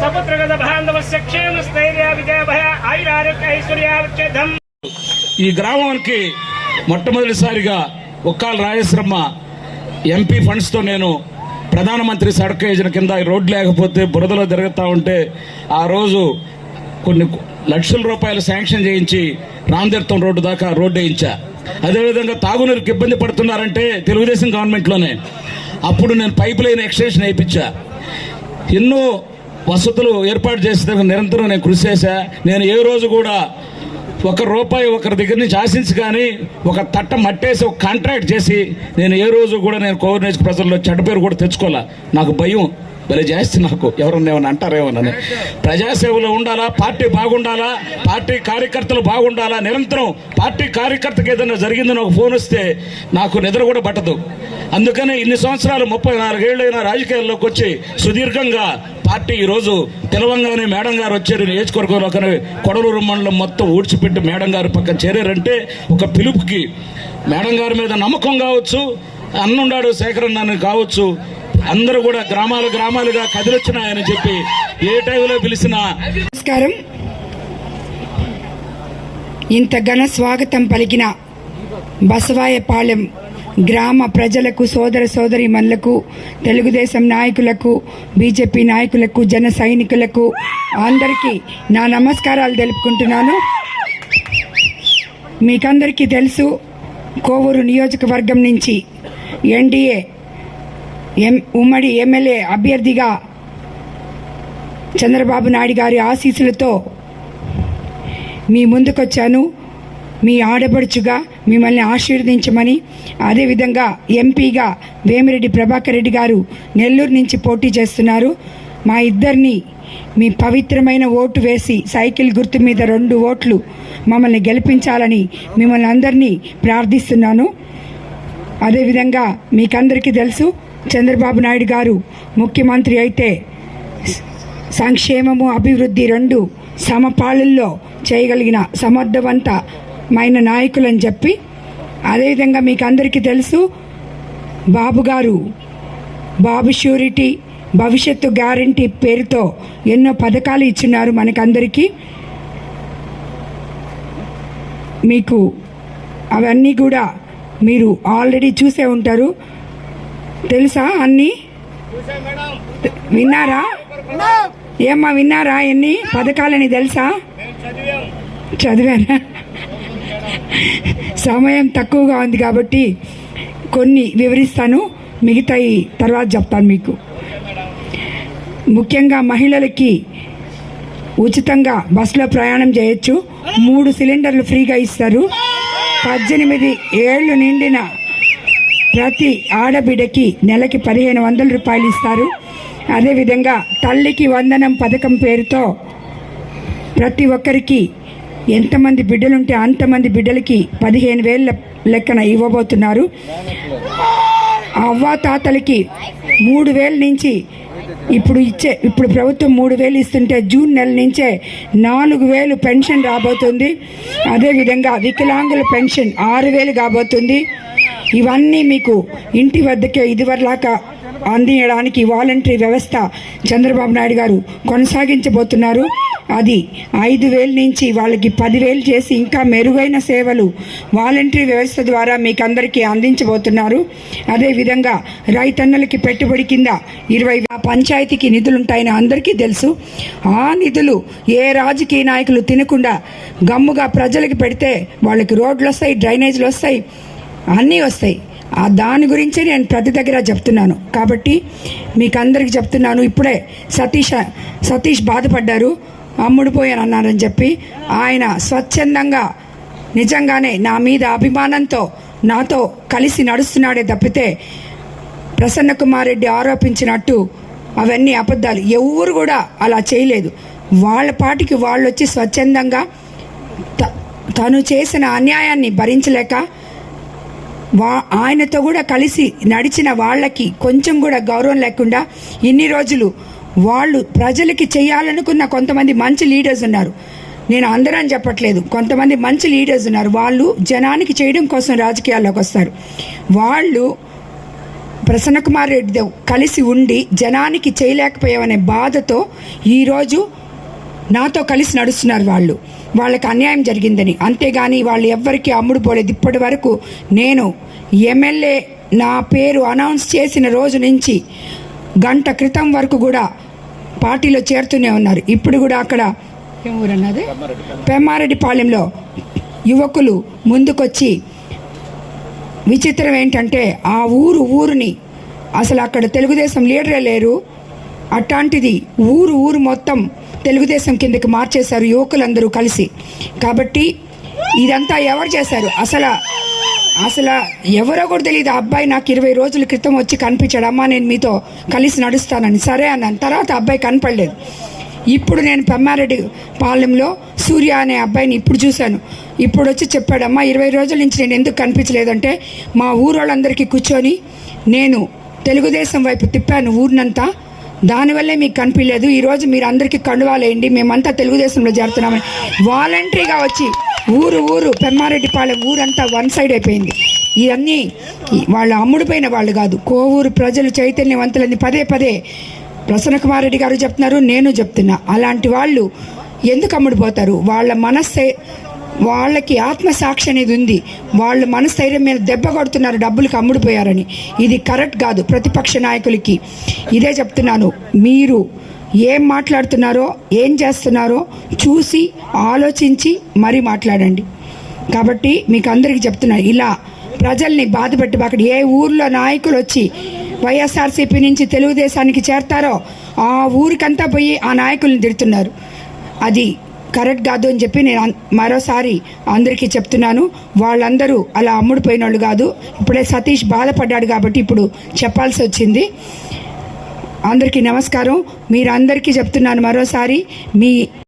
సపుత్రగత ఈ గ్రామానికి మొట్టమొదటిసారిగా ఒక్కాల రాజేశ్వరమ్మ ఎంపీ ఫండ్స్తో నేను ప్రధానమంత్రి సడక్ యోజన కింద రోడ్డు లేకపోతే బురదలో తిరుగుతూ ఉంటే ఆ రోజు కొన్ని లక్షల రూపాయలు శాంక్షన్ చేయించి రామతీర్థం రోడ్డు దాకా రోడ్డు వేయించా. అదేవిధంగా తాగునీరుకి ఇబ్బంది పడుతున్నారంటే తెలుగుదేశం గవర్నమెంట్లోనే. అప్పుడు నేను పైప్ లైన్ ఎక్స్టెన్షన్ వేయించా. ఎన్నో వసతులు ఏర్పాటు చేసే నిరంతరం నేను కృషి చేశా. నేను ఏ రోజు కూడా ఒక రూపాయి ఒకరి దగ్గర నుంచి ఆశించి కానీ ఒక తట్ట మట్టేసి ఒక కాంట్రాక్ట్ చేసి నేను ఏ రోజు కూడా నేను కోవిడ్ ప్రజల్లో చెడ్డ పేరు కూడా తెచ్చుకోవాలా? నాకు భయం. భలే చేస్తే నాకు ఎవరన్నా అంటారేమోనని ప్రజాసేవలో ఉండాలా? పార్టీ బాగుండాలా? పార్టీ కార్యకర్తలు బాగుండాలా? నిరంతరం పార్టీ కార్యకర్తకి ఏదైనా జరిగిందని ఒక ఫోన్ వస్తే నాకు నిద్ర కూడా పట్టదు. అందుకని ఇన్ని సంవత్సరాలు ముప్పై నాలుగేళ్ళైన రాజకీయాల్లోకి వచ్చి సుదీర్ఘంగా పార్టీ ఈరోజు తెలవంగానే మేడం గారు వచ్చారు. నియోజకవర్గంలో కానీ కొడలూరు మండలం మొత్తం ఊడ్చిపెట్టి మేడం గారు పక్కన చేరారంటే ఒక పిలుపుకి మేడం గారి మీద నమ్మకం కావచ్చు అన్నుండాడు సేకరణ కావచ్చు అందరూ కూడా గ్రామాలు గ్రామాలుగా కదిలొచ్చినాయని చెప్పి ఏ టైంలో పిలిచినా నమస్కారం. ఇంత ఘన స్వాగతం పలికిన బసవాయపాలెం గ్రామ ప్రజలకు సోదర సోదరిమణులకు తెలుగుదేశం నాయకులకు బీజేపీ నాయకులకు జన సైనికులకు అందరికీ నా నమస్కారాలు తెలుపుకుంటున్నాను. మీకందరికీ తెలుసు కోవూరు నియోజకవర్గం నుంచి ఎన్డీఏ ఎం ఉమ్మడి ఎమ్మెల్యే అభ్యర్థిగా చంద్రబాబు నాయుడు గారి ఆశీస్సులతో మీ ముందుకొచ్చాను. మీ ఆడపడుచుగా మిమ్మల్ని ఆశీర్వదించమని అదేవిధంగా ఎంపీగా వేమిరెడ్డి ప్రభాకర్ రెడ్డి గారు నెల్లూరు నుంచి పోటీ చేస్తున్నారు. మా ఇద్దరిని మీ పవిత్రమైన ఓటు వేసి సైకిల్ గుర్తు మీద రెండు ఓట్లు మమ్మల్ని గెలిపించాలని మిమ్మల్ని అందరినీ ప్రార్థిస్తున్నాను. అదేవిధంగా మీకందరికీ తెలుసు చంద్రబాబు నాయుడు గారు ముఖ్యమంత్రి అయితే సంక్షేమము అభివృద్ధి రెండు సమపాలుల్లో చేయగలిగిన సమర్థవంతమైన నాయకులని చెప్పి అదేవిధంగా మీకు అందరికీ తెలుసు బాబు గారు బాబు షూరిటీ భవిష్యత్తు గ్యారంటీ పేరుతో ఎన్నో పథకాలు ఇచ్చినారు మనకందరికీ. మీకు అవన్నీ కూడా మీరు ఆల్రెడీ చూసే ఉంటారు. తెలుసా అన్నీ? విన్నారా? ఏమ్మా విన్నారా ఎన్ని? పథకాలని తెలుసా? చదివారా? సమయం తక్కువగా ఉంది కాబట్టి కొన్ని వివరిస్తాను. మిగతాయి తర్వాత చెప్తాను మీకు. ముఖ్యంగా మహిళలకి ఉచితంగా బస్సులో ప్రయాణం చేయొచ్చు. మూడు సిలిండర్లు ఫ్రీగా ఇస్తారు. పద్దెనిమిది ఏళ్ళు నిండిన ప్రతి ఆడబిడ్డకి నెలకి పదిహేను వందల రూపాయలు ఇస్తారు. అదేవిధంగా తల్లికి వందనం పథకం పేరుతో ప్రతి ఒక్కరికి ఎంతమంది బిడ్డలుంటే అంతమంది బిడ్డలకి పదిహేను వేల లెక్కన ఇవ్వబోతున్నారు. అవ్వ తాతలకి మూడు వేల నుంచి ఇప్పుడు ఇచ్చే ఇప్పుడు ప్రభుత్వం మూడు వేలు ఇస్తుంటే జూన్ నెల నుంచే నాలుగు వేలు పెన్షన్ రాబోతుంది. అదేవిధంగా వికలాంగుల పెన్షన్ ఆరు వేలు కాబోతుంది. ఇవన్నీ మీకు ఇంటి వద్దకే ఇదివరలాగా అందించడానికి వాలంటరీ వ్యవస్థ చంద్రబాబు నాయుడు గారు కొనసాగించబోతున్నారు. అది ఐదు వేల నుంచి వాళ్ళకి పదివేలు చేసి ఇంకా మెరుగైన సేవలు వాలంటరీ వ్యవస్థ ద్వారా మీకు అందరికీ అందించబోతున్నారు. అదేవిధంగా రైతన్నలకి పెట్టుబడి కింద ఇరవై పంచాయతీకి నిధులు ఉంటాయని అందరికీ తెలుసు. ఆ నిధులు ఏ రాజకీయ నాయకులు తినకుండా గమ్ముగా ప్రజలకు పెడితే వాళ్ళకి రోడ్లు వస్తాయి డ్రైనేజీలు వస్తాయి అన్నీ వస్తాయి. ఆ దాని గురించే నేను ప్రతి దగ్గర చెప్తున్నాను. కాబట్టి మీకు అందరికి చెప్తున్నాను. ఇప్పుడే సతీష్ సతీష్ బాధపడ్డారు. అమ్ముడిపోయాను అన్నారని చెప్పి ఆయన స్వచ్ఛందంగా నిజంగానే నా మీద అభిమానంతో నాతో కలిసి నడుస్తున్నాడే తప్పితే ప్రసన్న కుమార్ రెడ్డి ఆరోపించినట్టు అవన్నీ అబద్ధాలు. ఎవరు కూడా అలా చేయలేదు. వాళ్ళ పాటికి వాళ్ళు వచ్చి స్వచ్ఛందంగా త- తను చేసిన అన్యాయాన్ని భరించలేక వా ఆయనతో కూడా కలిసి నడిచిన వాళ్ళకి కొంచెం కూడా గౌరవం లేకుండా ఇన్ని రోజులు వాళ్ళు ప్రజలకి చేయాలనుకున్న కొంతమంది మంచి లీడర్స్ ఉన్నారు. నేను అందరని చెప్పట్లేదు. కొంతమంది మంచి లీడర్స్ ఉన్నారు. వాళ్ళు జనానికి చేయడం కోసం రాజకీయాల్లోకి వస్తారు. వాళ్ళు ప్రసన్న కుమార్ రెడ్డితో కలిసి ఉండి జనానికి చేయలేకపోయామనే బాధతో ఈరోజు నాతో కలిసి నడుస్తున్నారు వాళ్ళు. వాళ్ళకి అన్యాయం జరిగిందని. అంతేగాని వాళ్ళు ఎవ్వరికీ అమ్ముడు పోలేదు. ఇప్పటి వరకు నేను ఎమ్మెల్యే నా పేరు అనౌన్స్ చేసిన రోజు నుంచి గంట క్రితం వరకు కూడా పార్టీలో చేరుతూనే ఉన్నారు. ఇప్పుడు కూడా అక్కడ ఏం ఊరన్నది పెమ్మారెడ్డిపాలెంలో యువకులు ముందుకొచ్చి విచిత్రం ఏంటంటే ఆ ఊరు ఊరిని అసలు అక్కడ తెలుగుదేశం లీడరే లేరు. అట్లాంటిది ఊరు ఊరు మొత్తం తెలుగుదేశం కిందకి మార్చేశారు యువకులందరూ కలిసి. కాబట్టి ఇదంతా ఎవరు చేశారు? అసలు అసలు ఎవరో కూడా తెలియదు. ఆ అబ్బాయి నాకు ఇరవై రోజుల క్రితం వచ్చి కనిపించాడు. అమ్మా నేను మీతో కలిసి నడుస్తానని. సరే అన్నాను తర్వాత ఆ అబ్బాయి కనపడలేదు. ఇప్పుడు నేను పెమ్మారెడ్డి పాలెంలో సూర్య అనే అబ్బాయిని ఇప్పుడు చూశాను. ఇప్పుడు వచ్చి చెప్పాడమ్మా ఇరవై రోజుల నుంచి నేను ఎందుకు కనిపించలేదంటే మా ఊరోళ్ళందరికీ కూర్చొని నేను తెలుగుదేశం వైపు తిప్పాను ఊరినంతా. దానివల్లే మీకు కనిపించలేదు. ఈరోజు మీరు అందరికీ కండువాలేయండి. మేమంతా తెలుగుదేశంలో చేరుతున్నామని వాలంటరీగా వచ్చి ఊరు ఊరు పెమ్మారెడ్డిపాలెం ఊరంతా వన్ సైడ్ అయిపోయింది. ఇవన్నీ వాళ్ళు అమ్ముడుపోయిన వాళ్ళు కాదు. కోవూరు ప్రజలు చైతన్యవంతులని పదే పదే ప్రసన్న కుమార్ రెడ్డి గారు చెప్తున్నారు నేను చెప్తున్నా. అలాంటి వాళ్ళు ఎందుకు అమ్ముడుపోతారు వాళ్ళ మనస్సే వాళ్ళకి ఆత్మసాక్షి అనేది ఉంది. వాళ్ళు మనస్థైర్యం మీద దెబ్బ కొడుతున్నారు డబ్బులకు అమ్ముడుపోయారని. ఇది కరెక్ట్ కాదు ప్రతిపక్ష నాయకులకి. ఇదే చెప్తున్నాను మీరు ఏం మాట్లాడుతున్నారో ఏం చేస్తున్నారో చూసి ఆలోచించి మరీ మాట్లాడండి. కాబట్టి మీకు అందరికీ చెప్తున్నాను ఇలా ప్రజల్ని బాధ అక్కడ ఏ ఊర్లో నాయకులు వచ్చి వైఎస్ఆర్సీపీ నుంచి తెలుగుదేశానికి చేరతారో ఆ ఊరికంతా పోయి ఆ నాయకుల్ని తిడుతున్నారు. అది కరెక్ట్ కాదు అని చెప్పి నేను మరోసారి అందరికీ చెప్తున్నాను. వాళ్ళందరూ అలా అమ్ముడుపోయిన వాళ్ళు కాదు. ఇప్పుడే సతీష్ బాధపడ్డాడు కాబట్టి ఇప్పుడు చెప్పాల్సి వచ్చింది. అందరికీ నమస్కారం. మీరందరికీ చెప్తున్నాను మరోసారి. మీ